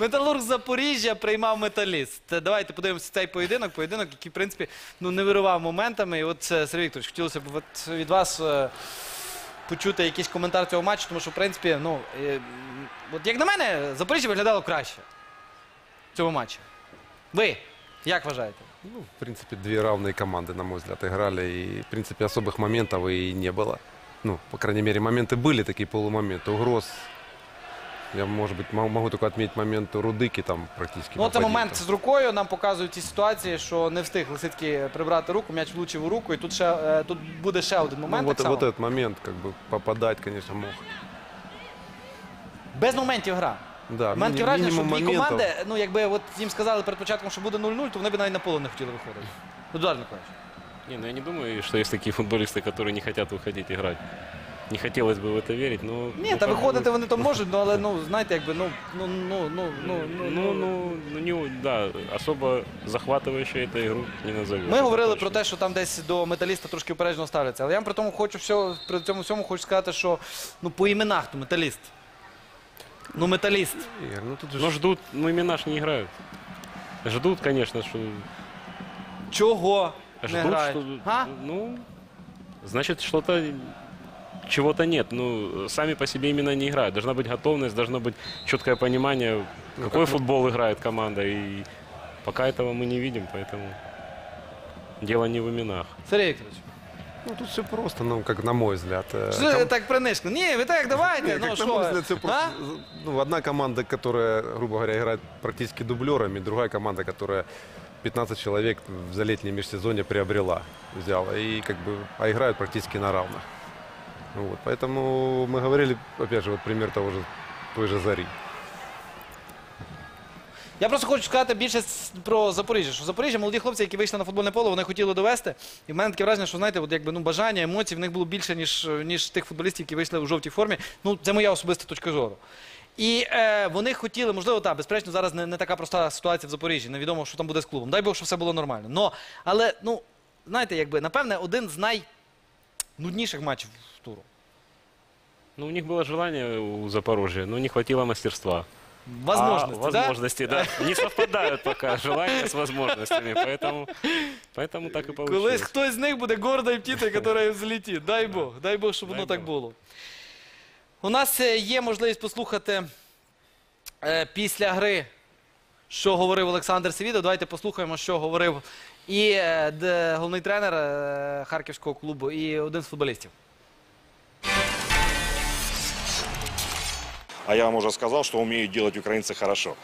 Металург Запоріжжя приймав металіст. Це Давайте подивимося цей поєдинок. Поєдинок, який, в принципі, ну, не виривав моментами. І от, е, Сергій Вікторович, хотілося б от від вас е, почути якийсь коментар цього матчу, тому що, в принципі, ну, е, м, от як на мене, Запоріжжя виглядало краще в цьому матчі. Ви як вважаєте? Ну, в принципе, две равные команды, на мой взгляд, играли. И, в принципе, особых моментов и не было. Ну, по крайней мере, моменты были, такие полумоменты. Угроз. Я, может быть, могу, могу только отметить момент у Рудыки там практически. Ну, це попадение. момент з рукою. Нам показують ці ситуації, що не встиг Лисицький прибрати руку, м'яч влучив у руку, і тут ще е, тут буде ще один Ну, момент. вот, так само. вот этот момент, как бы, попадать, конечно, мог. Без моментів гра. Да, У мене таке мини- враження, що минимум дві моментов. команди, ну якби от їм сказали перед початком, що буде 0-0, то вони б навіть на поле не хотіли виходити. Едуард Миколаївич. Не, ну я не думаю, что есть такие футболисты, которые не хотят выходить играть. Не хотелось бы в это верить, но... Ні, ну, та как виходити бы- вони то можуть, ну але ну знаєте, якби ну ну ну ну ну Ну, ну, ну, не, да, особо захватывающей эту игру не назовешь. Ми это говорили точно. про те, що там десь до металіста трошки упереджено ставляться. Але я вам при тому хочу все, при цьому всьому хочу сказати, що ну по іменах то металіст. Ну, металіст. Игорь, ну тут же Но ждут, ну имена ж не играют. Ждут, конечно, что... Чого не Ждут, грають? что... А? Ну, значит, что-то... Чего-то нет. Ну, сами по себе именно не играют. Должна быть готовность, должно быть четкое понимание, Ну, какой как- футбол играет команда. И пока этого мы не видим, поэтому дело не в именах. Сергій Вікторович. Ну, тут все просто, ну, как на мой взгляд. Э, Що ви так принишкли? Ні, ви так давайте. Не, ну как що? на мой ви? взгляд, все просто. А? Ну, одна команда, которая, грубо говоря, играет практически дублерами, другая команда, которая 15 человек за летнее межсезонье приобрела, взяла. И как бы, а играют практически на равных. Вот, поэтому мы говорили, опять же, вот пример того же, той же Зари. Я просто хочу сказати більше про Запоріжжя. Що Запоріжжя, молоді хлопці, які вийшли на футбольне поле, вони хотіли довести. І в мене таке враження, що знаєте, ну бажання, емоцій в них було більше, ніж, тих футболістів, які вийшли у жовтій формі. Ну, це моя особиста точка зору. І е, вони хотіли, можливо, так, безперечно, зараз не, така проста ситуація в Запоріжжі. Невідомо, що там буде з клубом. Дай Бог, що все було нормально. Но, але, ну, знаєте, якби, напевне, один з найнудніших матчів туру. Ну, у них было желание у Запорожья, но не хватило мастерства. Возможності, а, да? возможности, да? Не совпадают пока желания с возможностями, поэтому, поэтому так и Колись получилось. хтось з них буде гордою птицею, яка взлетить. Дай Бог, дай Бог, щоб Дай воно так Бог. було. У нас е, є можливість послухати е, після гри, що говорив Олександр Севідов. Давайте послухаємо, що говорив і е, де- головний тренер е, харківського клубу, і один з футболістів. А я вам уже сказал, что умеют делать украинцы хорошо.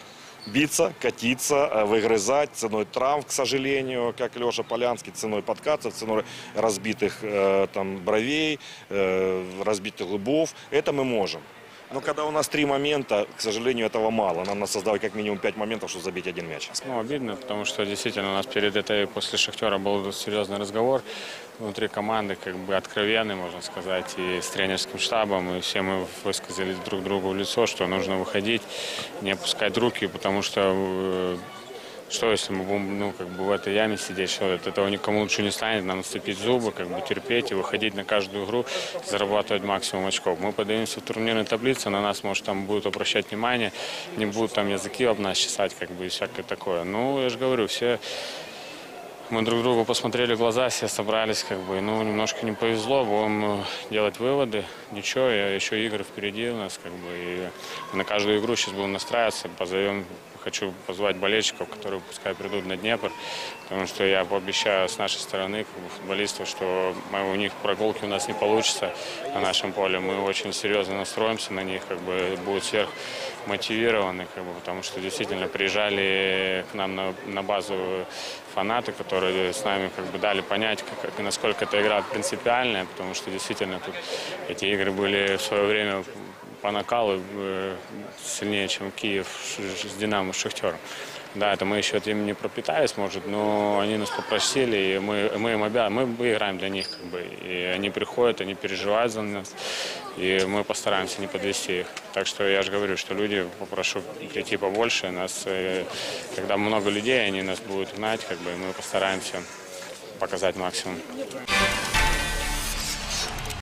Биться, катиться, э, выгрызать ценой травм, к сожалению, как Леша Полянский, ценой подкатов, ценой разбитых э, там, бровей, э, разбитых лбов. Это мы можем. Но когда у нас три момента, к сожалению, этого мало. Нам надо создавать как минимум пять моментов, чтобы забить один мяч. Ну, обидно, потому что действительно у нас перед этой, после Шахтера был серьезный разговор внутри команды, как бы откровенный, можно сказать, и с тренерским штабом, и все мы высказали друг другу в лицо, что нужно выходить, не опускать руки, потому что э, что если мы будем ну, как бы в этой яме сидеть, что от этого никому лучше не станет, нам сцепить зубы, как бы терпеть и выходить на каждую игру, зарабатывать максимум очков. Мы подаемся в турнирной таблице, на нас, может, там будут обращать внимание, не будут там языки об нас чесать, как бы и всякое такое. Ну, я же говорю, все мы друг другу посмотрели в глаза, все собрались, как бы, ну, немножко не повезло, будем э, делать выводы. Ничего, еще игры впереди у нас, как бы, и на каждую игру сейчас будем настраиваться, позовем, хочу позвать болельщиков, которые пускай придут на Днепр, потому что я пообещаю с нашей стороны, как бы, футболистов, что мы- у них прогулки у нас не получится на нашем поле, мы очень серьезно настроимся на них, как бы, будут сверх мотивированы, как бы, потому что действительно приезжали к нам на, на базу фанаты, которые с нами как бы дали понять, как, насколько эта игра принципиальная, потому что действительно тут эти игры были в свое время по накалу э, сильнее, чем Киев ш- с Динамо, с Шахтером. Да, это мы еще этим не пропитались, может, но они нас попросили, и мы, мы им обязаны, мы играем для них, как бы, и они приходят, они переживают за нас, и мы постараемся не подвести их. Так что я же говорю, что люди попрошу прийти побольше, нас, э, когда много людей, они нас будут гнать, как бы, и мы постараемся показать максимум.